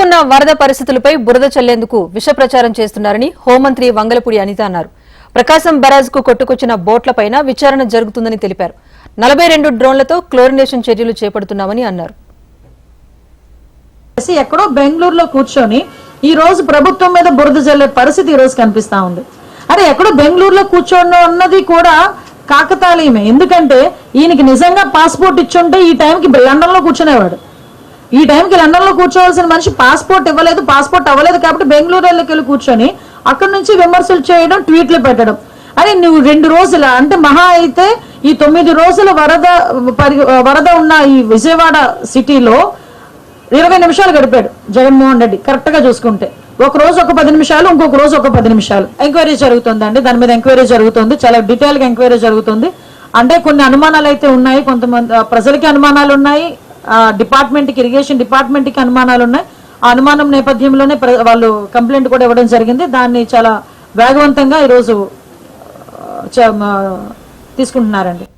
నెలకొన్న వరద పరిస్థితులపై బురద చల్లేందుకు విష ప్రచారం చేస్తున్నారని హోంమంత్రి వంగలపూడి అనిత అన్నారు. ప్రకాశం బరాజ్కు కొట్టుకొచ్చిన బోట్లపైన విచారణ జరుగుతుందని తెలిపారు. నలభై రెండు డ్రోన్లతో క్లోరినేషన్ చర్యలు చేపడుతున్నామని అన్నారు. ఎక్కడో బెంగళూరులో కూర్చొని ఈ రోజు ప్రభుత్వం మీద బురద జల్లే పరిస్థితి ఈ రోజు కనిపిస్తా ఉంది. అరే ఎక్కడో బెంగళూరులో కూర్చోండి అన్నది కూడా కాకతాళీయమే. ఎందుకంటే ఈయనకి నిజంగా పాస్పోర్ట్ ఇచ్చుంటే ఈ టైంకి లండన్లో కూర్చునేవాడు. ఈ టైంకి లండన్లో కూర్చోవాల్సిన మనిషి పాస్పోర్ట్ ఇవ్వలేదు పాస్పోర్ట్ అవ్వలేదు కాబట్టి బెంగళూరులోకి వెళ్ళి కూర్చొని అక్కడ నుంచి విమర్శలు చేయడం ట్వీట్లు పెట్టడం. అని నువ్వు రెండు రోజుల అంటే మహా అయితే ఈ తొమ్మిది రోజుల వరద పరి- వరద ఉన్న ఈ విజయవాడ సిటీలో ఇరవై నిమిషాలు గడిపాడు జగన్మోహన్ రెడ్డి కరెక్ట్గా చూసుకుంటే. ఒక రోజు ఒక పది నిమిషాలు ఇంకొక రోజు ఒక పది నిమిషాలు. ఎంక్వైరీ జరుగుతుందండి దాని మీద ఎంక్వైరీ జరుగుతుంది చాలా డీటెయిల్గా ఎంక్వైరీ జరుగుతుంది. అంటే కొన్ని అనుమానాలు అయితే ఉన్నాయి కొంతమంది ప్రజలకి అనుమానాలు ఉన్నాయి డిపార్ట్మెంట్కి ఇరిగేషన్ డిపార్ట్మెంట్కి అనుమానాలు ఉన్నాయి. ఆ అనుమానం నేపథ్యంలోనే ప్ర- వాళ్ళు కంప్లైంట్ కూడా ఇవ్వడం జరిగింది. దాన్ని చాలా వేగవంతంగా ఈరోజు తీసుకుంటున్నారండి.